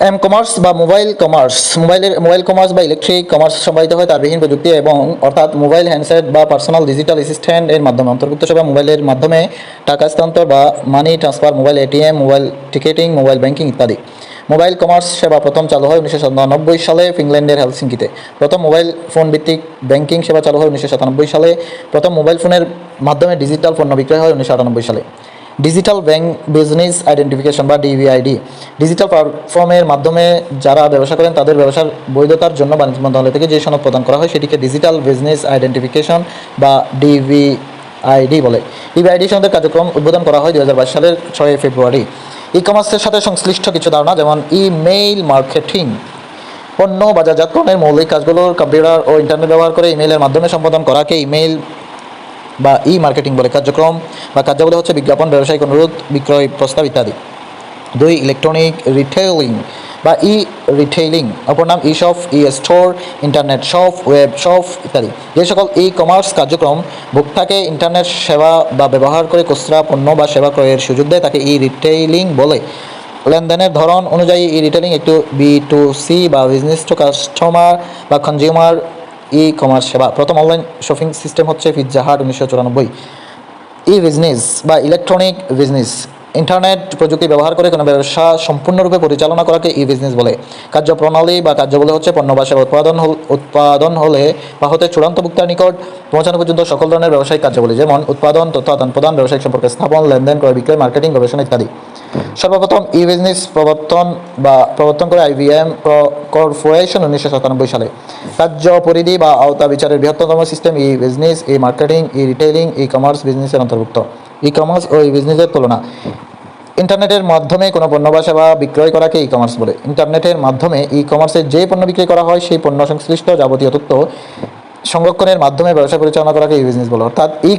M commerce বা mobile commerce মোবাইলের mobile commerce বা ইলেকট্রিক কমার্স সম্পাদিত হয় তারবিহীন প্রযুক্তি এবং অর্থাৎ মোবাইল হ্যান্ডসেট বা পার্সোনাল ডিজিটাল অ্যাসিস্ট্যান্ট এর মাধ্যমে। অন্তর্ভুক্ত সেবা মোবাইলের মাধ্যমে টাকা স্থানান্তর বা money transfer mobile ATM mobile ticketing mobile banking ইত্যাদি। মোবাইল কমার্স সেবা প্রথম চালু হয় উনিশশো সাতানব্বই সালে ফিনল্যান্ডের হেলসিঙ্কিতে। প্রথম মোবাইল ফোন ভিত্তিক ব্যাংকিং সেবা চালু হয় উনিশশো সাতানব্বই সালে। প্রথম মোবাইল ফোনের মাধ্যমে ডিজিটাল পণ্য বিক্রয় হয় উনিশশো আটানব্বই সালে। ডিজিটাল ব্যাংক বিজনেস আইডেন্টিফিকেশন বা ডিভিআইডি ডিজিটাল প্ল্যাটফর্মের মাধ্যমে যারা ব্যবসা করেন, তাদের ব্যবসার বৈধতার জন্য বাণিজ্য মন্ত্রণালয় থেকে যে সনদ প্রদান করা হয়, সেটিকে ডিজিটাল বিজনেস আইডেন্টিফিকেশন বা ডিভিআইডি বলে। ডিভিআইডি সনদের কার্যক্রম উদ্বোধন করা হয় দু হাজার বাইশ সালের ছয় ফেব্রুয়ারি। ই কমার্সের সাথে সংশ্লিষ্ট কিছু ধারণা, যেমন ইমেইল মার্কেটিং, পণ্য, বাজারজাতকরণের মৌলিক কাজগুলোর কম্পিউটার ও ইন্টারনেট ব্যবহার করে ইমেইলের মাধ্যমে সম্পাদন করাকে ইমেইল বা ই মার্কেটিং বলে কার্যক্রম বা কার্যাবলী হচ্ছে বিজ্ঞাপন, ব্যবসায়িক অনুরোধ, বিক্রয় প্রস্তাব ইত্যাদি। দুই ইলেকট্রনিক রিটেইলিং বা ই রিটেইলিং অপর নাম e shop e store internet shop web shop ইত্যাদি। যে সকল ই কমার্স কার্যক্রম ভোক্তাকে ইন্টারনেট সেবা বা ব্যবহার করে খুচরা পণ্য বা সেবা ক্রয়ের সুযোগ দেয়, তাকে ই রিটেইলিং বলে। লেনদেনের ধরন অনুযায়ী ই রিটেলিং একটু বি টু সি বা বিজনেস টু কাস্টমার বা কনজিউমার ই কমার্স সেবা। প্রথম অনলাইন শপিং সিস্টেম হচ্ছে পিৎজা হাট উনিশশো চুরানব্বই। ই বিজনেস বা ইলেকট্রনিক বিজনেস ইন্টারনেট প্রযুক্তি ব্যবহার করে কোনো ব্যবসা সম্পূর্ণরূপে পরিচালনা করাকে ই বিজনেস বলে। কার্যপ্রণালী বা কার্যবলী হচ্ছে পণ্য বা সেবা উৎপাদন উৎপাদন হলে বা হতে চূড়ান্ত ভোক্তার নিকট পৌঁছানো পর্যন্ত সকল ধরনের ব্যবসায়িক কার্যাবলী, যেমন উৎপাদন, তথ্য আদান প্রদান ব্যবসায়িক সম্পর্কে স্থাপন, লেনদেন ক্রয় বিক্রয় মার্কেটিং, গবেষণা ইত্যাদি। সর্বপ্রথম ই বিজনেস প্রবর্তন বা প্রবর্তন করে আইবিএম কর্পোরেশন উনিশশো সাতানব্বই সালে। রাজ্য পরিধি বা আওতা বিচারের বৃহত্তম system e business e marketing e retailing e commerce বিজনেসের অন্তর্ভুক্ত। ই কমার্স ও ই বিজনেসের তুলনা। ইন্টারনেটের মাধ্যমে কোনো পণ্য বা সেবা বিক্রয় করাকে ই কমার্স বলে। ইন্টারনেটের মাধ্যমে ই কমার্সে যে পণ্য বিক্রয় করা হয়, সেই পণ্য সংশ্লিষ্ট যাবতীয় তথ্য সংরক্ষণের মাধ্যমে ব্যবসা পরিচালনা করাকে ই বিজনেস বলে। অর্থাৎ ই